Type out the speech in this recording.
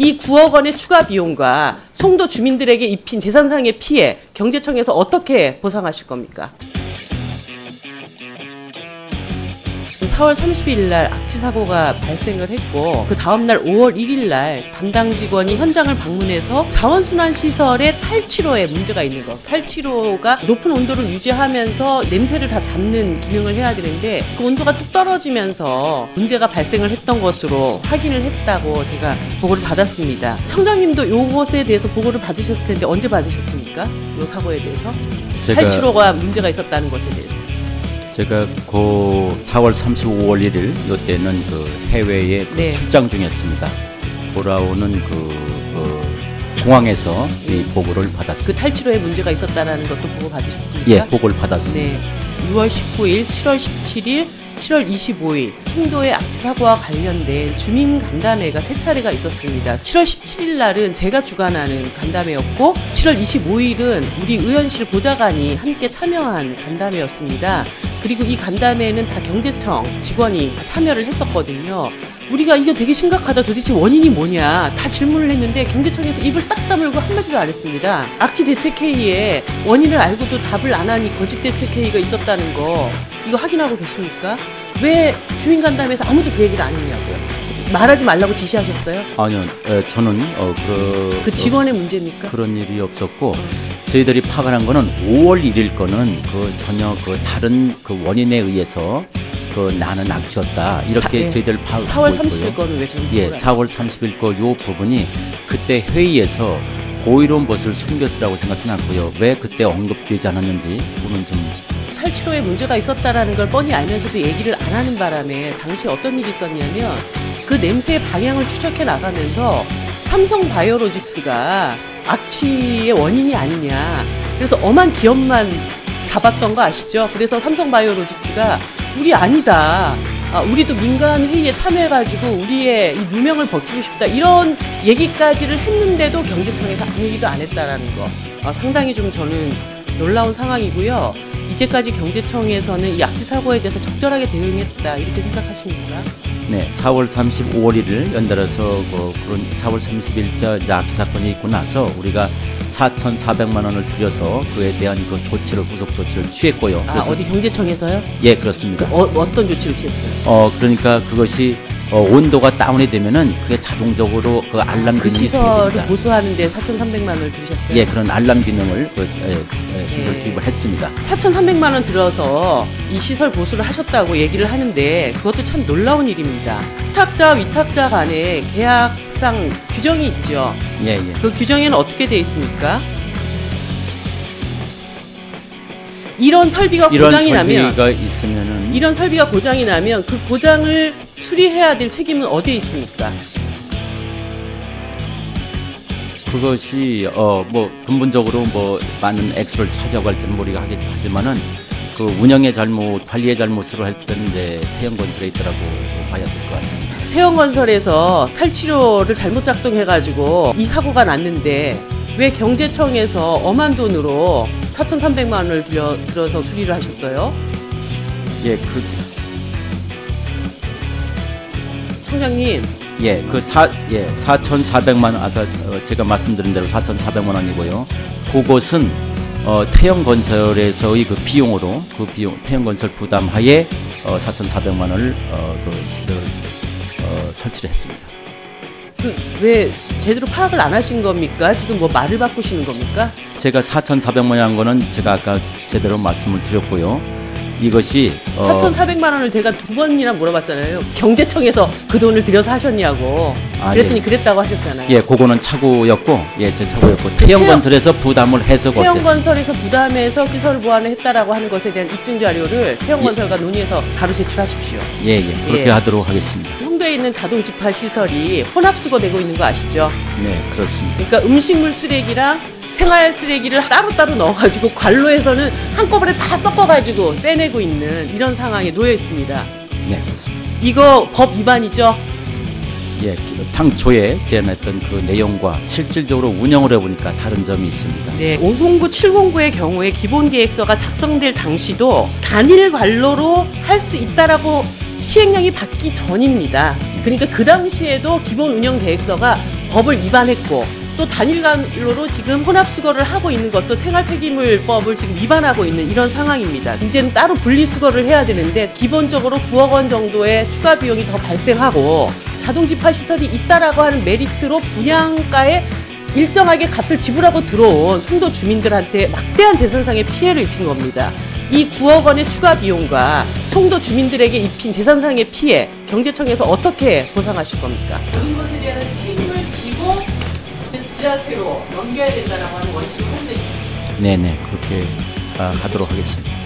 이 9억 원의 추가 비용과 송도 주민들에게 입힌 재산상의 피해 경제청에서 어떻게 보상하실 겁니까? 4월 30일 날 악취 사고가 발생을 했고 그 다음 날 5월 1일 날 담당 직원이 현장을 방문해서 자원순환 시설의 탈취로에 문제가 있는 거. 탈취로가 높은 온도를 유지하면서 냄새를 다 잡는 기능을 해야 되는데 그 온도가 뚝 떨어지면서 문제가 발생을 했던 것으로 확인을 했다고 제가 보고를 받았습니다. 청장님도 이것에 대해서 보고를 받으셨을 텐데 언제 받으셨습니까? 이 사고에 대해서 제가 탈취로가 문제가 있었다는 것에 대해서. 제가 그 4월 35일 1일 요때는 그 해외에 그 네. 출장 중이었습니다. 돌아오는 그, 그 공항에서 이 보고를 그 받았습니다. 탈취로에 문제가 있었다라는 것도 보고 받으셨습니까? 예, 보고를 받았습니다. 네. 6월 19일, 7월 17일, 7월 25일 킹도의 악취 사고와 관련된 주민 간담회가 세 차례가 있었습니다. 7월 17일 날은 제가 주관하는 간담회였고 7월 25일은 우리 의원실 보좌관이 함께 참여한 간담회였습니다. 그리고 이 간담회에는 다 경제청 직원이 참여를 했었거든요. 우리가 이거 되게 심각하다. 도대체 원인이 뭐냐. 다 질문을 했는데 경제청에서 입을 딱 다물고 한마디도 안 했습니다. 악취 대책 회의에 원인을 알고도 답을 안 하니 거짓 대책 회의가 있었다는 거 이거 확인하고 계십니까? 왜 주민 간담회에서 아무도 그 얘기를 안 했냐고요. 말하지 말라고 지시하셨어요? 아니요, 에, 저는 어, 그, 그 직원의 문제입니까? 그런 일이 없었고 저희들이 파악한 거는 5월 1일 거는 그 전혀 그 다른 그 원인에 의해서 그 나는 악취였다 이렇게 사- 예. 저희들 파악하고 4월 있고요. 30일 거는 왜 그런 예, 4월 30일 거 요 부분이 그때 회의에서 고의로운 것을 숨겼으라고 생각지는 않고요. 왜 그때 언급되지 않았는지 그거는 좀 탈취로에 문제가 있었다라는 걸 뻔히 알면서도 얘기를 안 하는 바람에 당시 어떤 일이 있었냐면 그 냄새의 방향을 추적해 나가면서 삼성 바이오로직스가 악취의 원인이 아니냐. 그래서 엄한 기업만 잡았던 거 아시죠? 그래서 삼성 바이오로직스가 우리 아니다. 아, 우리도 민간 회의에 참여해가지고 우리의 이 누명을 벗기고 싶다. 이런 얘기까지를 했는데도 경제청에서 아무 얘기도 안 했다라는 거. 아, 상당히 좀 저는 놀라운 상황이고요. 이제까지 경제청에서는 이 악취 사고에 대해서 적절하게 대응했다 이렇게 생각하십니까? 네, 4월 35일 1일 연달아서 그 그런 4월 30일자 이제 악취 사건이 있고 나서 우리가 4,400만 원을 들여서 그에 대한 그 조치를 후속 조치를 취했고요. 아 어디 경제청에서요? 예, 그렇습니다. 어, 어떤 조치를 취했어요? 어, 그러니까 그것이 어, 온도가 다운이 되면은 그게 자동적으로 그 알람 그 기능이 시설을 생깁니다. 보수하는데 4,300만 원을 들으셨어요? 예, 그런 알람 기능을 그, 에, 에, 시설 예. 투입을 했습니다. 4,300만 원 들어서 이 시설 보수를 하셨다고 얘기를 하는데 그것도 참 놀라운 일입니다. 위탁자 위탁자 간에 계약상 규정이 있죠. 예, 예. 그 규정에는 어떻게 돼 있습니까? 이런 설비가 이런 고장이 나면 설비가 있으면은 이런 설비가 고장이 나면 그 고장을 수리해야 될 책임은 어디에 있습니까? 그것이 어 뭐 근본적으로 뭐 많은 액수를 차지하고 할 때는 우리가 하겠죠 하지만은 그 운영의 잘못, 관리의 잘못으로 할 때는 이제 태형건설에 있더라고 봐야 될 것 같습니다. 태형건설에서 탈취료를 잘못 작동해가지고 이 사고가 났는데 왜 경제청에서 엄한 돈으로 4,300만 원을 들여, 들어서 수리를 하셨어요? 예, 그 청장님, 예, 그 사, 예, 4,400만 원, 아까 어, 제가 말씀드린 대로 4,400만 원이고요. 그것은 어, 태형건설에서의 그 비용으로 그 비용, 태형건설 부담하에 어, 4,400만 원을 어, 그 시설 어, 설치를 했습니다. 그 왜 제대로 파악을 안 하신 겁니까? 지금 뭐 말을 바꾸시는 겁니까? 제가 4,400만 원 한 거는 제가 아까 제대로 말씀을 드렸고요. 이것이 어, 4,400만 원을 제가 두 번이나 물어봤잖아요. 경제청에서 그 돈을 들여서 하셨냐고. 아, 그랬더니 예. 그랬다고 하셨잖아요. 예, 그거는 차고였고, 예, 제 차고였고, 태형건설에서 부담을 해서 거쳤습니다. 태형건설에서 부담해서 시설 보완을 했다라고 하는 것에 대한 입증 자료를 태형건설과 논의해서 바로 제출하십시오. 예, 예, 그렇게 예. 하도록 하겠습니다. 홍도에 있는 자동 집화 시설이 혼합수거되고 있는 거 아시죠? 네, 그렇습니다. 그러니까 음식물 쓰레기랑 생활 쓰레기를 따로따로 넣어가지고 관로에서는 한꺼번에 다 섞어가지고 떼내고 있는 이런 상황에 놓여 있습니다. 네, 그렇습니다. 이거 법 위반이죠? 예, 당초에 제안했던 그 내용과 실질적으로 운영을 해보니까 다른 점이 있습니다. 네, 509, 709의 경우에 기본 계획서가 작성될 당시도 단일 관로로 할 수 있다라고 시행령이 받기 전입니다. 그러니까 그 당시에도 기본 운영 계획서가 법을 위반했고 또 단일간로로 지금 혼합수거를 하고 있는 것도 생활폐기물법을 지금 위반하고 있는 이런 상황입니다. 이제는 따로 분리수거를 해야 되는데 기본적으로 9억 원 정도의 추가 비용이 더 발생하고 자동집화 시설이 있다라고 하는 메리트로 분양가에 일정하게 값을 지불하고 들어온 송도 주민들한테 막대한 재산상의 피해를 입힌 겁니다. 이 9억 원의 추가 비용과 송도 주민들에게 입힌 재산상의 피해, 경제청에서 어떻게 보상하실 겁니까? 넘겨야 된다는 하는 원칙을 선정해 주십시오. 네네 그렇게 아, 하도록 하겠습니다.